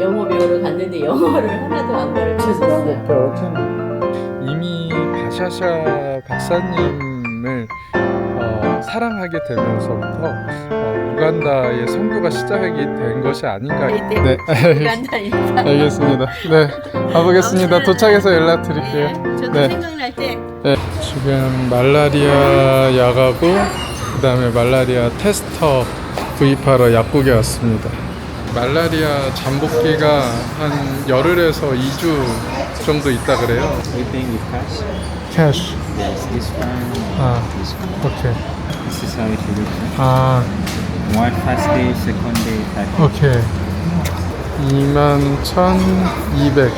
영어 배우러 갔는데 영어를 하나도 안 가르쳐 줬어요. 이미 바샤샤 박사님을 어, 사랑하게 되면서부터 어, 우간다의 선교가 시작이 된 것이 아닌가. 이때 네, 우간다 인사. 알겠습니다. 네, 가보겠습니다. 도착해서 연락 드릴게요. 네, 저도 네. 생각날 때 네, 지금 말라리아 약하고 그다음에 말라리아 테스터 구입하러 약국에 왔습니다. 말라리아 잠복기가 한 열흘에서 2주 정도 있다 그래요. We paying with cash? 캐시. Yes, this one, 아, this one. 오케이. This is how it looks. 아, One first day, second day, third day. 오케이. 21,200.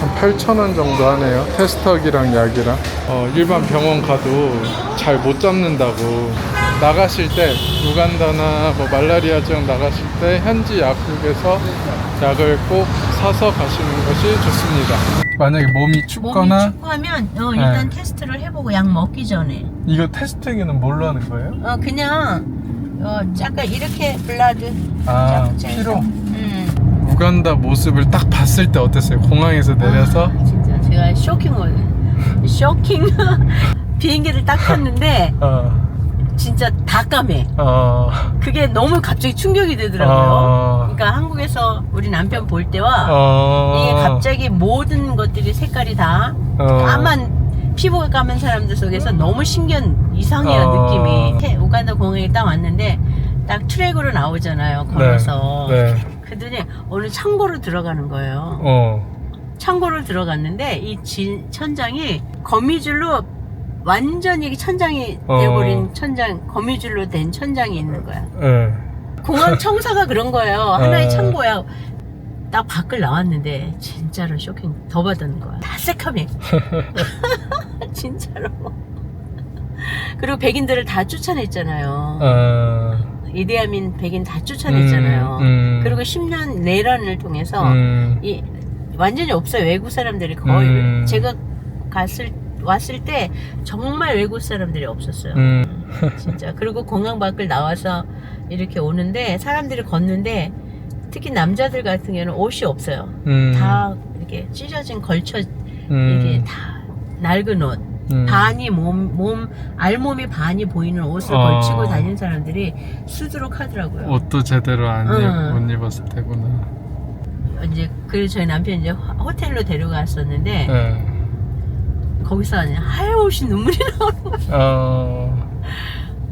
한 8,000원 정도 하네요. 테스터기랑 약이랑. 어, 일반 병원 가도 잘 못 잡는다고. 나가실 때, 우간다나 뭐 말라리아증 나가실 때 현지 약국에서 약을 꼭 사서 가시는 것이 좋습니다. 만약에 몸이 몸이 춥하면 어, 일단 테스트를 해보고 약 먹기 전에 이거 테스트기는 뭘로 하는 거예요? 어 그냥 어 잠깐 이렇게 블라드 아. 피로. 음. 우간다 모습을 딱 봤을 때 어땠어요? 공항에서 내려서 아, 진짜 제가 쇼킹 올 쇼킹 비행기를 딱 탔는데 어, 진짜 다 까매. 어, 그게 너무 갑자기 충격이 되더라고요. 어, 그러니까 한국에서 우리 남편 볼 때와 어, 이게 갑자기 모든 것들이 색깔이 다 어, 까만 피부가 까만 사람들 속에서 너무 신기한 이상해요 어. 느낌이 태- 우간다 공항에 딱 왔는데 딱 트랙으로 나오잖아요 걸어서. 네, 그랬더니 어느 창고로 들어가는 거예요. 어, 창고를 들어갔는데 이 진, 천장이 거미줄로 완전히 천장이 어. 되어버린 천장 거미줄로 된 천장이 있는 거야. 예, 공항 청사가 그런 거예요. 하나의 어. 창고야. 딱 밖을 나왔는데 진짜로 쇼킹 더 받는 거야. 다 새카매 진짜로. 그리고 백인들을 다 쫓아냈잖아요. 어, 이데아민 백인 다 쫓아냈잖아요. 음, 음. 그리고 10년 내란을 통해서 음, 이 완전히 없어요. 외국 사람들이 거의. 음. 제가 갔을 왔을 때 정말 외국 사람들이 없었어요. 음, 진짜. 그리고 공항 밖을 나와서 이렇게 오는데 사람들이 걷는데 특히 남자들 같은 경우는 옷이 없어요. 음, 다 이렇게 찢어진 걸쳐 음, 이게 다 낡은 옷. 음, 반이 몸, 몸 알몸이 반이 보이는 옷을 어. 걸치고 다니는 사람들이 수두룩 하더라고요. 옷도 제대로 안 응. 입, 못 입었을 테구나. 이제 그래서 저희 남편이 이제 호- 호텔로 데려갔었는데 네. 거기서 하염없이 눈물이 나오는 거예요. 어,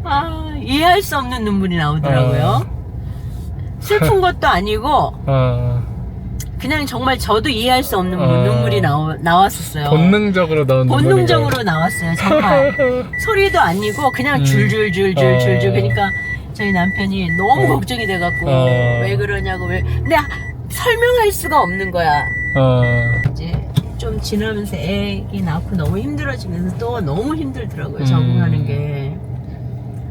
아, 이해할 수 없는 눈물이 나오더라고요. 슬픈 것도 아니고 어, 그냥 정말 저도 이해할 수 없는 어. 눈물이 나오, 나왔었어요. 본능적으로 나온 본능적으로 나왔어요. 정말. 소리도 아니고 그냥 음. 줄줄줄줄줄줄 어. 그러니까 저희 남편이 너무 어. 걱정이 돼갖고 어. 왜 그러냐고 왜 근데 설명할 수가 없는 거야. 어, 좀 지나면서 애기 낳고 너무 힘들어지면서 또 너무 힘들더라고요 음. 적응하는 게.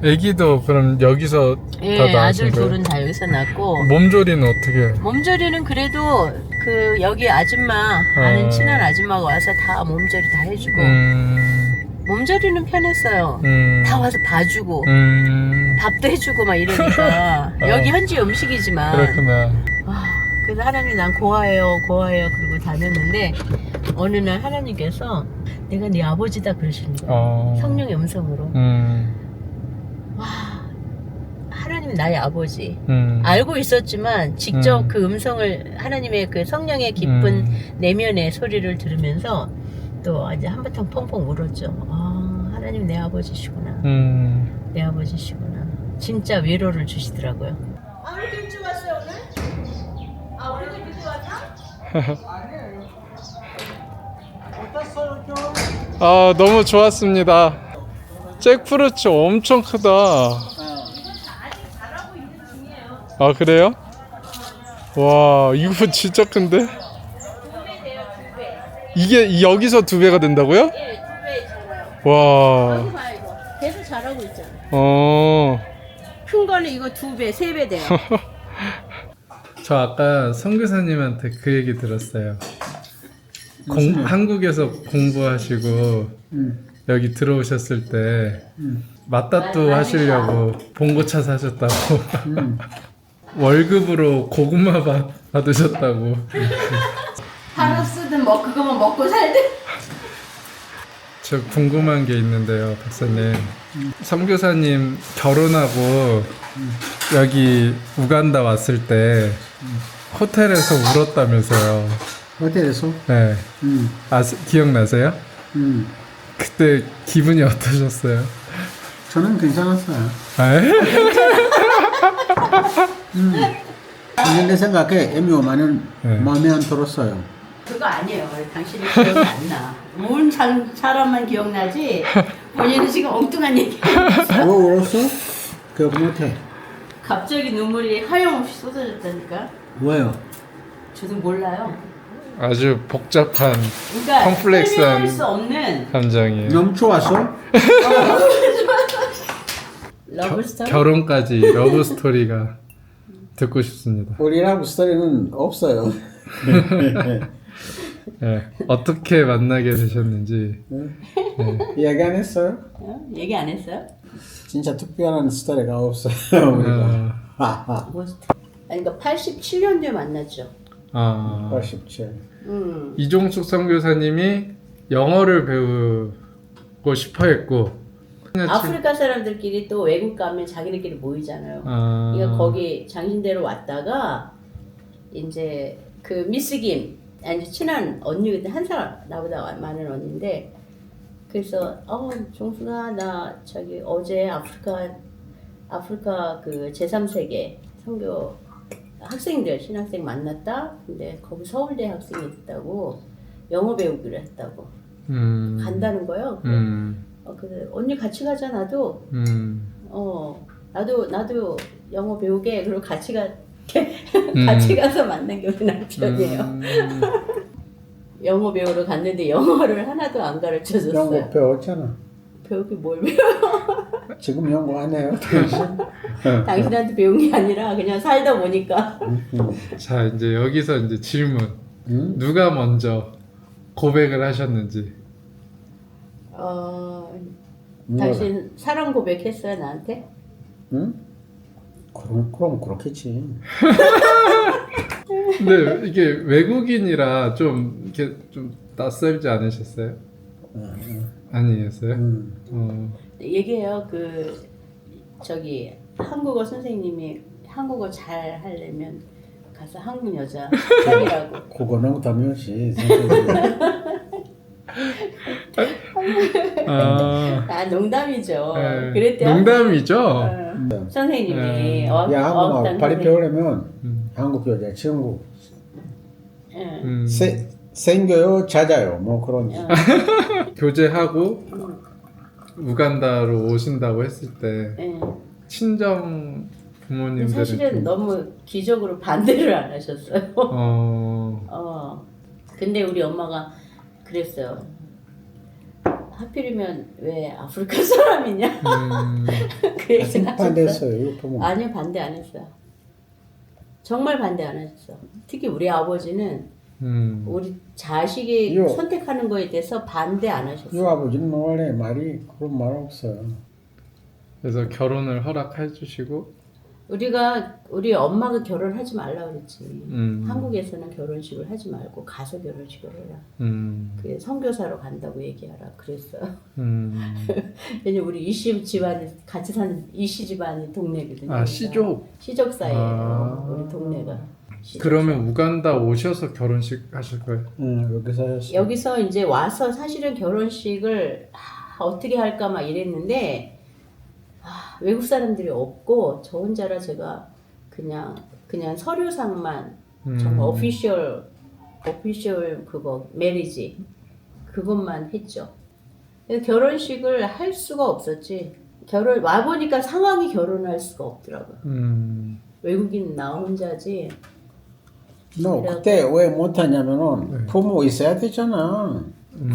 애기도 그럼 여기서 예, 다 낳으신 아들 거예요? 둘은 다 여기서 낳고 몸조리는 어떻게? 해요? 몸조리는 그래도 그 여기 아줌마 아는 어. 친한 아줌마가 와서 다 몸조리 다 해주고 음, 몸조리는 편했어요. 음, 다 와서 봐주고 음, 밥도 해주고 막 이러니까 어. 여기 현지 음식이지만 그렇구나. 와, 그래서 하나님 난 고아해요 그러고 다녔는데 어느 날 하나님께서 내가 네 아버지다 그러시는 거예요. 어, 성령의 음성으로 음, 와 하나님 나의 아버지 음, 알고 있었지만 직접 음. 그 음성을 하나님의 그 성령의 깊은 음, 내면의 소리를 들으면서 또 이제 한바탕 펑펑 울었죠. 아 하나님 내 아버지시구나 음, 내 아버지시구나 진짜 위로를 주시더라고요. 아왜 이렇게 일찍 왔어요 오늘? 아 오늘도 늦게 왔나? 아 너무 좋았습니다. 잭프루츠 엄청 크다. 아 그래요? 와 이거 진짜 큰데? 이게 이- 여기서 두 배가 된다고요? 예. 와, 이거 봐 이거 계속 자라고 있잖아. 어. 큰 거는 이거 두 배, 세 배 돼요. 저 아까 선교사님한테 그 얘기 들었어요. 공, 한국에서 공부하시고 여기 들어오셨을 때 맞다뚜 하시려고 봉고차 사셨다고. 월급으로 고구마 받, 받으셨다고. 하루 쓰든 뭐 그거만 먹고 살든. 저 궁금한 게 있는데요, 박사님. 선교사님 결혼하고 여기 우간다 왔을 때 호텔에서 울었다면서요. 호텔에서? 네. 음, 아, 기억나세요? 음. 그때 기분이 어떠셨어요? 저는 괜찮았어요. 아, 에? 근데 내 생각에 애묘만은 네. 마음에 안 들었어요. 그거 아니에요. 당신이 기억이 안 나. 온 사- 사람만 기억나지. 본인은 지금 엉뚱한 얘기. 왜 울었어? 기억 못해. 갑자기 눈물이 하염없이 쏟아졌다니까. 왜요? 저도 몰라요. 아주 복잡한 그러니까 컴플렉스한- 설명할 수 없는 감정이에요. 너무 좋았어? 러브 스토리. 결혼까지 러브 스토리가 듣고 싶습니다. 우리 라브 스토리는 없어요. 네. 어떻게 만나게 되셨는지. 이야기 안 했어요? 어? 얘기 안 했어요? 진짜 특별한 스토리가 없어요. 우리가. 스토리? 아니 그러니까 87년도에 만났죠. 아, 87. 음. 이종숙 선교사님이 영어를 배우고 싶어 했고. 아프리카 사람들끼리 또 외국 가면 자기들끼리 모이잖아요. 아, 그러니까 거기 장신대로 왔다가 이제 그 미스 김 아주 친한 언니 그때 한살 나보다 많은 언니인데 그래서 어 종수가 나 저기 어제 아프리카 아프리카 그 제3세계 선교 학생들 신학생 만났다 근데 거기 서울대 학생이 있다고 영어 배우기로 했다고 음, 간다는 거예요. 음, 어, 그래 언니 같이 가자 나도 음, 어 나도 나도 영어 배우게 그리고 같이 가 음. 같이 가서 만난 게 우리 남편이에요. 음, 영어 배우러 갔는데 영어를 하나도 안 가르쳐 줬어요. 영어 배웠잖아. 배우기 뭘 배워? 지금 영어 안 해요, 당신? 당신한테 배운 게 아니라 그냥 살다 보니까 자 이제 여기서 이제 질문. 응? 누가 먼저 고백을 하셨는지. 어? 당신 사랑 고백했어요 나한테? 응? 그럼, 그럼 그렇겠지. 근데 이게 외국인이라 좀 이렇게 좀 낯설지 않으셨어요? 아니었어요? 음. 어, 얘기해요 그 저기 한국어 선생님이 한국어 잘 하려면 가서 한국 여자 사귀라고 그거는 당연시. 선생님. 아, 아 농담이죠. 네. 그랬대요. 농담이죠. 어, 선생님이 네. 어, 야, 한국말 어떤 빨리 선생님- 배우려면 음, 한국 여자 친구 예. 음, 세, 생겨요, 찾아요, 뭐 그런. 어. 교제하고 우간다로 오신다고 했을 때 예. 친정 부모님들은 사실은 좀, 너무 기적으로 반대를 안 하셨어요. 어, 어. 근데 우리 엄마가 그랬어요. 하필이면 왜 아프리카 사람이냐? 음, 그 얘기 하셨어요. 반대했어요, 부모. 아니요 반대 안 했어요. 정말 반대 안 하셨어. 특히 우리 아버지는 음, 우리 자식이 요. 선택하는 거에 대해서 반대 안이 하셨어요. 아버지는 원래 말이 그런 말 없어요. 그래서 결혼을 허락해 주시고 우리가 우리 엄마가 결혼하지 말라 그랬지. 음. 한국에서는 결혼식을 하지 말고 가서 결혼식을 해라. 음, 그 선교사로 간다고 얘기하라 그랬어요. 음, 왜냐면 우리 이씨 집안이 같이 사는 이씨 집안이 동네거든요. 아 시족 시족 사이에요. 아. 우리 동네가. 그러면 우간다 오셔서 결혼식 하실 거예요? 응, 여기서 했어. 여기서 이제 와서 사실은 결혼식을 아, 어떻게 할까 막 이랬는데 아, 외국 사람들이 없고 저 혼자라 제가 그냥 그냥 서류상만 음. 정말 오피셜 오피셜 그거 메리지 그것만 했죠. 그래서 결혼식을 할 수가 없었지. 결혼 와 보니까 상황이 결혼할 수가 없더라고요. 음, 외국인 나 혼자지. 너 그때 왜 못하냐면은 부모 있어야 되잖아. 음,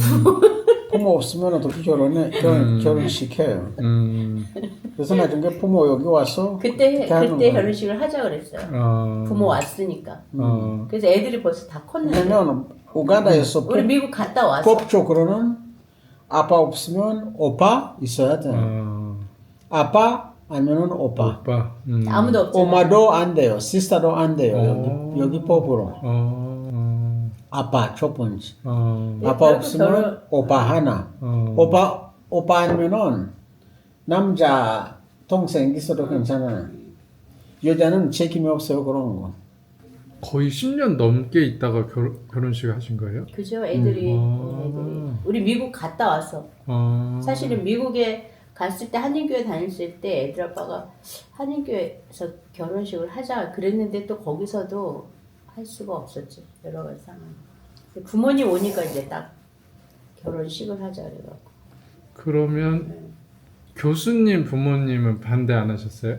부모 없으면 어떻게 결혼해? 결혼, 결혼시켜요. 음, 그래서 나중에 부모 여기 와서 그때 그때 거야. 결혼식을 하자 그랬어요. 어, 부모 왔으니까. 어, 그래서 애들이 벌써 다 컸는데 왜냐면 우간다에서 우리 미국 갔다 와서 법적으로는 아빠 없으면 오빠 있어야 돼. 어, 아빠 아니면은 오빠. 오빠. 음. 아무도 없잖아. 엄마도 안 돼요. 시스터도 안 돼요. 어. 여기 여기 법으로. 어. 어. 아빠 첫 번째. 어. 네, 아빠 결국 없으면 결혼- 오빠 하나. 어. 오빠 오빠 아니면은 남자 동생 있어도 괜찮아요. 여자는 책임이 없어요 그런 거. 거의 10년 넘게 있다가 결, 결혼식 하신 거예요? 그죠 애들이 음. 네, 애들이 우리 미국 갔다 왔어. 어. 사실은 미국에 갔을 때 한인교회 다녔을 때 애들 아빠가 한인교회에서 결혼식을 하자 그랬는데 또 거기서도 할 수가 없었지 여러 가지 상황. 부모님 오니까 이제 딱 결혼식을 하자 그래갖고 그러면 교수님 부모님은 반대 안 하셨어요?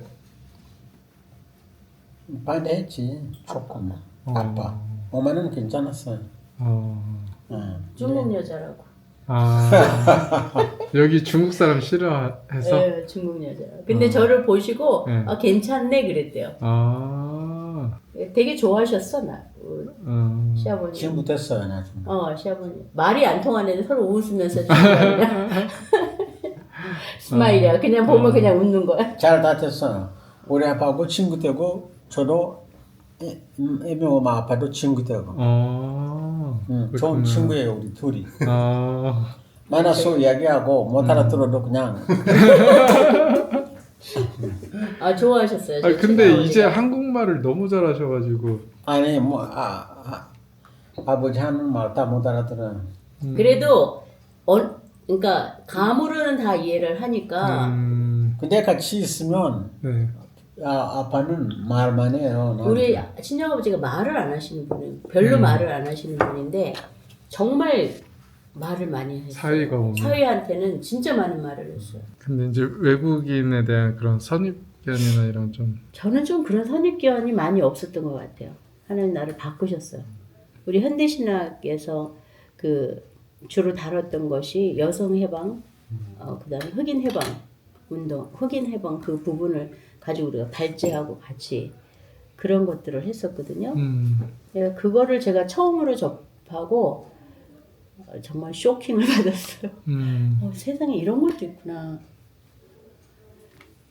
반대했지 조금. 어. 아빠. 엄마는 괜찮았어요. 어. 어. 중국 여자라고. 아. 여기 중국 사람 싫어해서? 예, 중국 여자라고. 근데 어. 저를 보시고 네. 아 괜찮네 그랬대요. 아. 되게 좋아하셨어 나 우리 어. 시아버님. 친구 됐어요 나중에. 어 시아버님 말이 안 통하는데 서로 웃으면서 스마일이야. 스마일이야. 그냥 보면 어. 그냥 웃는 거야. 잘 다 됐어요. 우리 아빠하고 친구 되고 저도 이- 음, 애미 엄마 아빠도 친구 되고. 어. 응, 그렇구나. 좋은 친구예요 우리 둘이. 아. 만나서 이야기하고 못 알아들어도 그냥 아 좋아하셨어요. 아저 근데 이제 어디가. 한국말을 너무 잘하셔가지고. 아니 뭐 아, 아, 아버지 하는 말 다 못 알아들어요. 음. 그래도 어, 그러니까 감으로는 다 이해를 하니까 음. 근데 같이 있으면 네. 아, 아빠는 말만 해요. 나한테. 우리 친정아버지가 말을 안 하시는 분이 별로 음. 말을 안 하시는 분인데 정말 말을 많이 했어요. 사위가 오면. 사위한테는 진짜 많은 말을 했어요. 근데 이제 외국인에 대한 그런 선입견이나 이런 좀. 저는 좀 그런 선입견이 많이 없었던 것 같아요. 하나님 나를 바꾸셨어요. 우리 현대신학에서 그 주로 다뤘던 것이 여성 해방, 어, 그다음에 흑인 해방 운동, 흑인 해방 그 부분을 가지고 우리가 발제하고 같이 그런 것들을 했었거든요. 음. 예, 그거를 제가 처음으로 접하고 어, 정말 쇼킹을 받았어요. 음. 어, 세상에 이런 것도 있구나.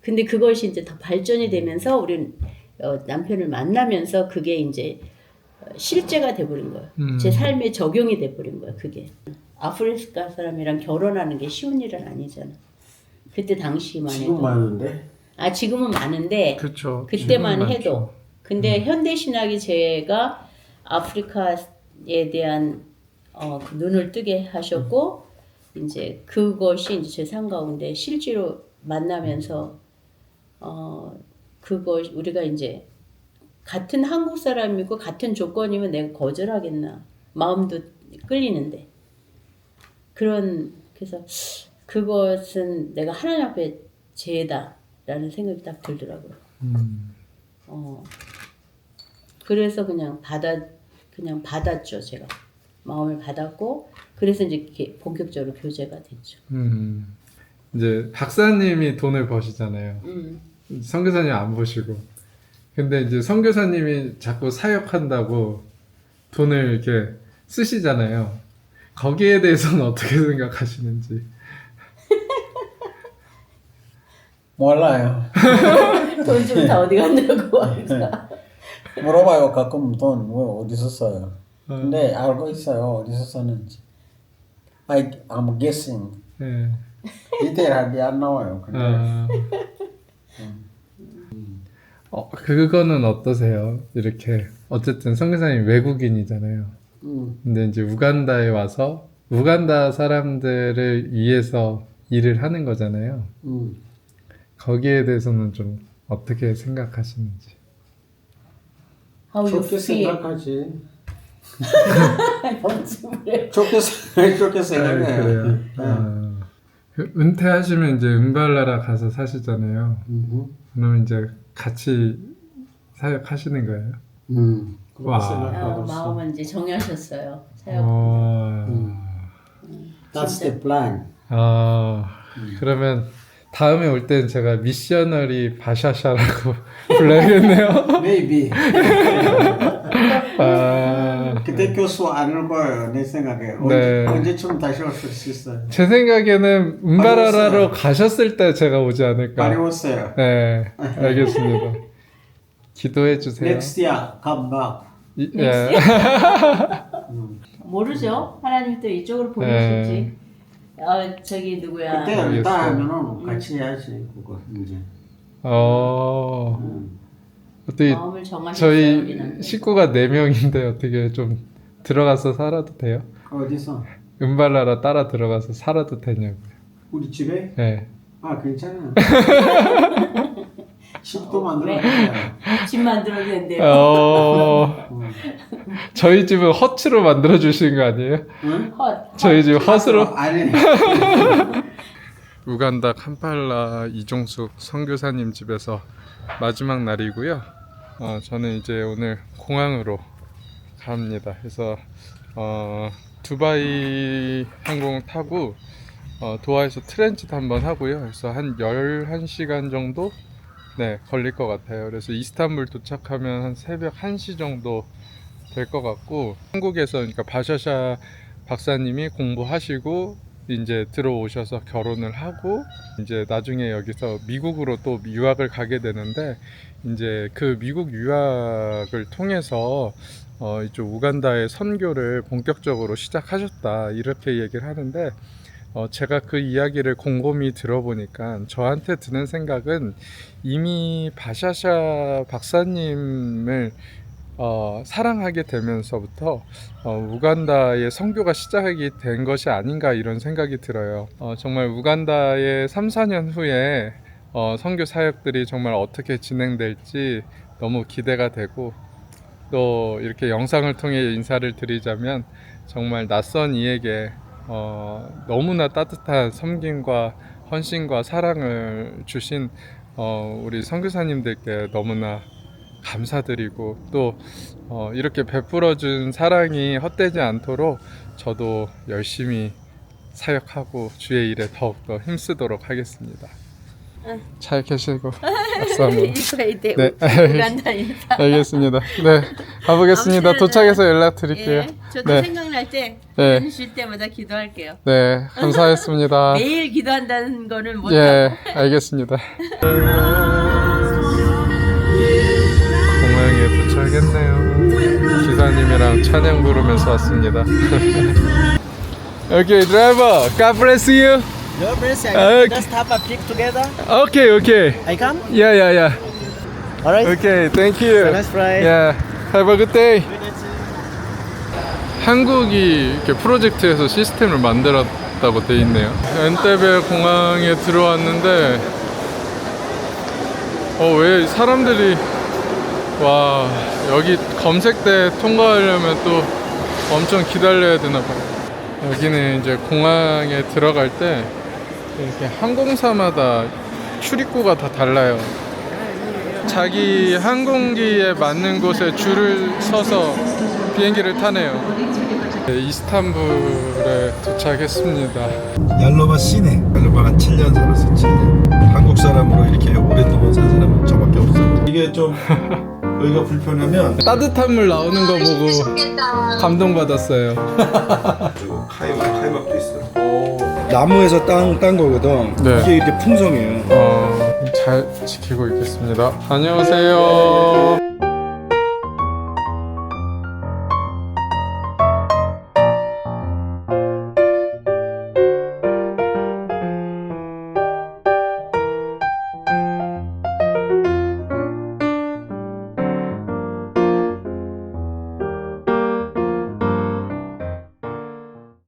근데 그것이 이제 더 발전이 되면서 우리 어, 남편을 만나면서 그게 이제 어, 실제가 돼버린 거예요. 음. 제 삶에 적용이 돼버린 거예요. 그게 아프리카 사람이랑 결혼하는 게 쉬운 일은 아니잖아. 그때 당시만 해도 많은데. 아 지금은 많은데 그렇죠. 그때만 해도. 근데 현대 신학이 제가 아프리카에 대한 어, 그 눈을 뜨게 하셨고 이제 그것이 이제 제 삶 가운데 실제로 만나면서 어 그것 우리가 이제 같은 한국 사람이고 같은 조건이면 내가 거절하겠나 마음도 끌리는데. 그런 그래서 그것은 내가 하나님 앞에 죄다 라는 생각이 딱 들더라고요. 음. 어 그래서 그냥 받아 그냥 받았죠 제가 마음을 받았고 그래서 이제 이렇게 본격적으로 교제가 됐죠. 음. 이제 박사님이 돈을 버시잖아요. 음. 선교사님 안 보시고. 근데 이제 선교사님이 자꾸 사역한다고 돈을 이렇게 쓰시잖아요. 거기에 대해서는 어떻게 생각하시는지. 몰라요. 돈 좀 다 어디 갔냐고 하니까. 물어봐요. 가끔 돈 뭐 어디서 써요. 어. 근데 알고 있어요. 어디서 썼는지. I, I'm guessing. 네. 디테일하게 안 나와요. 근데 아. 어, 그거는 어떠세요? 이렇게 어쨌든 선교사님 외국인이잖아요. 음, 근데 이제 우간다에 와서 우간다 사람들을 위해서 일을 하는 거잖아요. 음. 거기에 대해서는 좀 어떻게 생각하시는지. How you 좋게 feel? 생각하지. 좋게 생- 좋게 아, 생각해요. 그래요. 네. 아. 그 은퇴하시면 이제 은발나라 가서 사시잖아요. 음, 그러면 이제 같이 사역하시는 거예요. 음. 그렇게 와. 어, 생각하고 있어. 마음은 이제 정하셨어요. 사역. 어... That's the plan. 아, 그러면 다음에 올 때는 제가 미셔너리 바샤샤라고 불러야겠네요. Maybe. 아, 그때 교수 안 올 거예요 내 생각에 네. 언제, 언제쯤 다시 올 수 있어요 제 생각에는 음바라라로 왔어요. 가셨을 때 제가 오지 않을까. 많이 왔어요 네, 알겠습니다. 기도해 주세요. next year come back 이- 예. 모르죠. 하나님 또 이쪽으로 네. 보내실지. 어 저기 누구야? 그때 모르겠어요. 일단 하면은 같이 해야지 그거 이제 어, 음. 어떻게 마음을 정하셨어요. 저희 우리는. 식구가 4명인데 어떻게 좀 들어가서 살아도 돼요? 어디서 음발라라 따라 들어가서 살아도 되냐고요. 우리 집에 네. 아 괜찮아 집도 만들어 왜? 놔요 집 만들어도 된대요. 어, 저희 집은 허츠로 만들어 주신 거 아니에요? 응? 헛. 저희 집 헛으로 어, 아니 우간다 캄팔라 이종숙 선교사님 집에서 마지막 날이고요. 어, 저는 이제 오늘 공항으로 갑니다. 그래서 어, 두바이 항공 타고 어, 도하에서 트랜짓 한번 하고요. 그래서 한 11시간 정도 네, 걸릴 것 같아요. 그래서 이스탄불 도착하면 한 새벽 1시 정도 될 것 같고 한국에서 그러니까 바샤샤 박사님이 공부하시고 이제 들어오셔서 결혼을 하고 이제 나중에 여기서 미국으로 또 유학을 가게 되는데 이제 그 미국 유학을 통해서 어 이쪽 우간다의 선교를 본격적으로 시작하셨다 이렇게 얘기를 하는데 어 제가 그 이야기를 곰곰이 들어보니까 저한테 드는 생각은 이미 바샤샤 박사님을 어, 사랑하게 되면서부터 어, 우간다의 선교가 시작이 된 것이 아닌가 이런 생각이 들어요. 어, 정말 우간다의 3, 4년 후에 어, 선교 사역들이 정말 어떻게 진행될지 너무 기대가 되고 또 이렇게 영상을 통해 인사를 드리자면 정말 낯선 이에게 어, 너무나 따뜻한 섬김과 헌신과 사랑을 주신 어, 우리 선교사님들께 너무나 감사드리고 또 어, 이렇게 베풀어준 사랑이 헛되지 않도록 저도 열심히 사역하고 주의 일에 더욱더 힘쓰도록 하겠습니다. 잘 계시고 박수 한번. 네. 알겠습니다. 네, 가보겠습니다. 도착해서 연락 드릴게요. 예, 저도 네. 생각날 때, 네. 네. 쉴 때마다 기도할게요. 네, 감사했습니다. 매일 기도한다는 거는 못. 예, 알겠습니다. 도착했네요. 기사님이랑 찬양 부르면서 왔습니다. 오케이, 드라이버, God bless you. No, please, Okay. just have a pic together. 오케이, 오케이. I come? Yeah, yeah, yeah. Alright. Okay, thank you. Nice flight. Yeah, have a good day. 한국이 이렇게 프로젝트에서 시스템을 만들었다고 돼 있네요. 엔테베 공항에 들어왔는데, 어, 왜 사람들이, 와, 여기 검색대 통과하려면 또 엄청 기다려야 되나 봐요. 여기는 이제 공항에 들어갈 때 이렇게 항공사마다 출입구가 다 달라요. 자기 항공기에 맞는 곳에 줄을 서서 비행기를 타네요. 네, 이스탄불에 도착했습니다. 얄로바 시내 얄로바 한 7년 살았어 7년 한국 사람으로 이렇게 오랫동안 산 사람은 저밖에 없어 이게 좀 여기가 불편하면 따뜻한 물 나오는 거 보고 감동받았어요. 그리고 카이막 카이막도 있어 나무에서 딴, 딴 거거든 네. 이게 이렇게 풍성해요 어, 잘 지키고 있겠습니다. 안녕하세요.